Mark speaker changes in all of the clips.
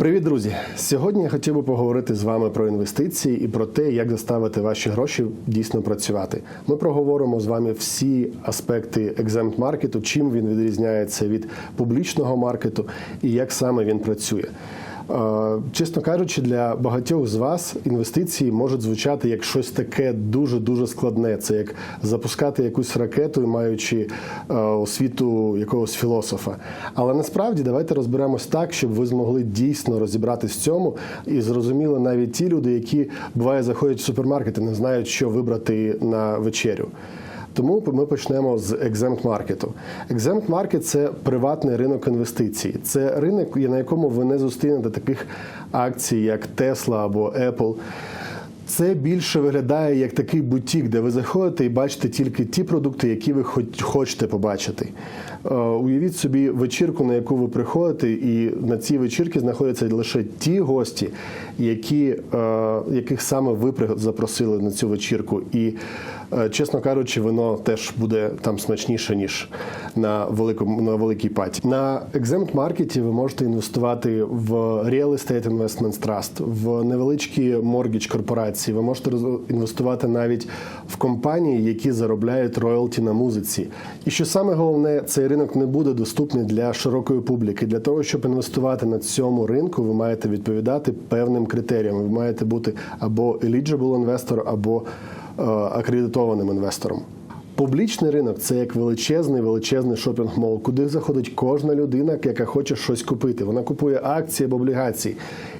Speaker 1: Привіт, друзі! Сьогодні я хотів би поговорити з вами про інвестиції і про те, як заставити ваші гроші дійсно працювати. Ми проговоримо з вами всі аспекти екземт маркету, чим він відрізняється від публічного маркету і як саме він працює. Чесно кажучи, для багатьох з вас інвестиції можуть звучати як щось таке дуже дуже складне. Це як запускати якусь ракету, маючи е, освіту якогось філософа. Але насправді давайте розберемось так, щоб ви змогли дійсно розібратись в цьому і зрозуміли навіть ті люди, які буває заходять в супермаркет і не знають, що вибрати на вечерю. Тому ми почнемо з екземпт маркету. Екземпт маркет це приватний ринок інвестицій. Це ринок, на якому ви не зустрінете таких акцій, як Tesla або Apple. Це більше виглядає як такий бутік, де ви заходите і бачите тільки ті продукти, які ви хоч- хочете побачити. Е, Уявіть собі вечірку, на яку ви приходите, і на цій вечірці знаходяться лише ті гості, які, е, яких саме ви запросили на цю вечірку. І, е, чесно кажучи, воно теж буде там смачніше, ніж на великому на великій паті. На екземт маркеті ви можете інвестувати в Real Estate Investments Trust, в невеличкі моргідж корпорації. Ви можете інвестувати навіть в компанії, які заробляють роялті на музиці. І що саме головне, цей ринок не буде доступний для широкої публіки. Для того, щоб інвестувати на цьому ринку, ви маєте відповідати певним критеріям. Ви маєте бути або eligible інвестор, або е, акредитованим інвестором. Публічний ринок це як величезний величезний шопінг-мол, куди заходить кожна людина, яка хоче щось купити. Вона купує акції або облігації.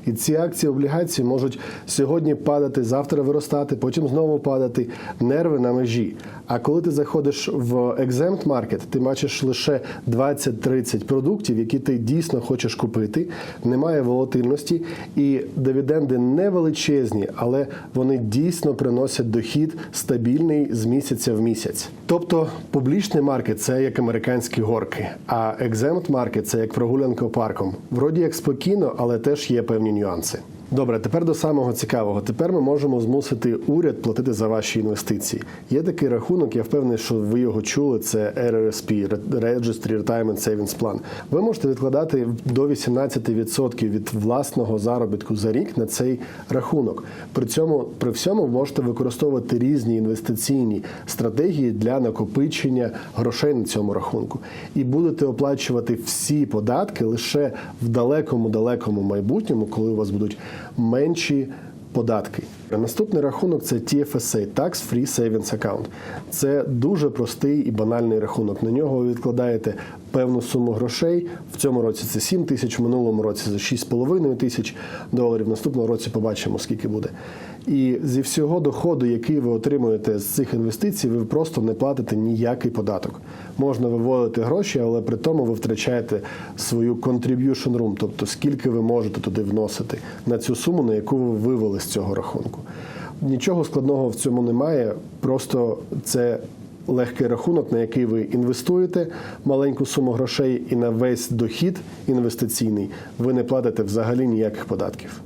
Speaker 1: І ці акції облігації можуть сьогодні падати, завтра виростати, потім знову падати. Нерви на межі. А коли ти заходиш в екземт маркет, ти бачиш лише 20-30 продуктів, які ти дійсно хочеш купити. Немає волатильності, і дивіденди не величезні, але вони дійсно приносять дохід стабільний з місяця в місяць. Тобто публічний маркет це як американські горки, а екземт маркет це як прогулянка парком. Вроді як спокійно, але теж є певні нюанси. Добре, тепер до самого цікавого. Тепер ми можемо змусити уряд платити за ваші інвестиції. Є такий рахунок, я впевнений, що ви його чули. Це RRSP – Registry Retirement Savings Plan. Ви можете відкладати до 18% від власного заробітку за рік на цей рахунок. При цьому при всьому можете використовувати різні інвестиційні стратегії для накопичення грошей на цьому рахунку. І будете оплачувати всі податки лише в далекому далекому майбутньому, коли у вас будуть менші податки. Наступний рахунок це TFSA – Tax Free Savings Account. Це дуже простий і банальний рахунок. На нього ви відкладаєте певну суму грошей. В цьому році це 7 тисяч, в минулому році це 6,5 тисяч доларів. Наступного році побачимо, скільки буде. І зі всього доходу, який ви отримуєте з цих інвестицій, ви просто не платите ніякий податок. Можна виводити гроші, але при тому ви втрачаєте свою contribution room, тобто скільки ви можете туди вносити на цю суму, на яку ви вивели з цього рахунку. Нічого складного в цьому немає, просто це легкий рахунок, на який ви інвестуєте маленьку суму грошей, і на весь дохід інвестиційний ви не платите взагалі ніяких податків.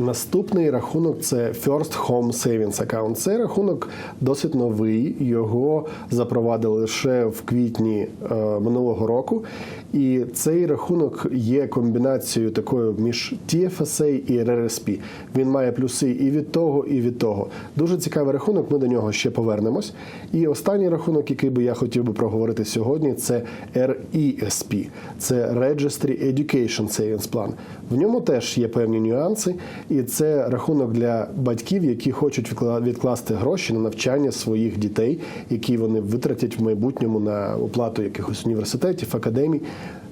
Speaker 1: Наступний рахунок це First Home Savings Account. Цей рахунок досить новий. Його запровадили лише в квітні е, минулого року. І цей рахунок є комбінацією такою між TFSA і RRSP. Він має плюси і від того, і від того. Дуже цікавий рахунок. Ми до нього ще повернемось. І останній рахунок, який би я хотів би проговорити сьогодні, це RESP. Це Registry Education Savings Plan. В ньому теж є певні нюанси, і це рахунок для батьків, які хочуть відкласти гроші на навчання своїх дітей, які вони витратять в майбутньому на оплату якихось університетів, академій.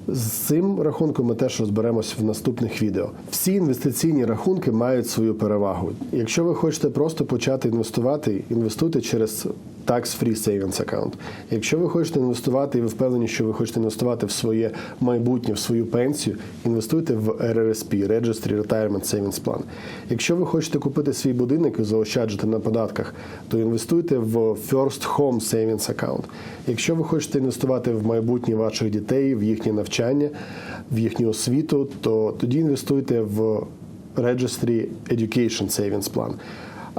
Speaker 1: З цим рахунком ми теж розберемось в наступних відео. Всі інвестиційні рахунки мають свою перевагу. Якщо ви хочете просто почати інвестувати, інвестуйте через Tax-Free Savings Account. Якщо ви хочете інвестувати і ви впевнені, що ви хочете інвестувати в своє майбутнє, в свою пенсію, інвестуйте в RRSP – Registry Retirement Savings Plan. Якщо ви хочете купити свій будинок і заощаджити на податках, то інвестуйте в First Home Savings Account. Якщо ви хочете інвестувати в майбутнє ваших дітей, в їхнє навчання, в їхню освіту, то тоді інвестуйте в Registry Education Savings Plan.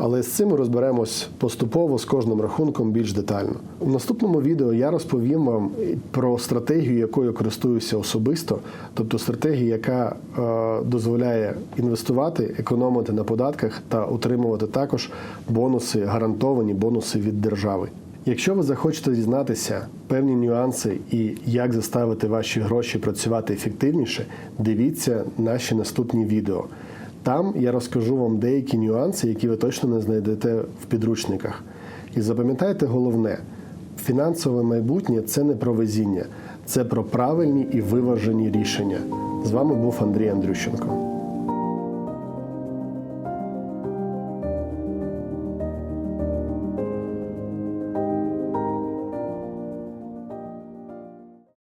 Speaker 1: Але з цим розберемось поступово з кожним рахунком більш детально. У наступному відео я розповім вам про стратегію, якою користуюся особисто, тобто стратегію, яка е, дозволяє інвестувати, економити на податках та отримувати також бонуси, гарантовані бонуси від держави. Якщо ви захочете дізнатися певні нюанси і як заставити ваші гроші працювати ефективніше, дивіться наші наступні відео. Там я розкажу вам деякі нюанси, які ви точно не знайдете в підручниках. І запам'ятайте головне: фінансове майбутнє це не про везіння, це про правильні і виважені рішення. З вами був Андрій Андрющенко.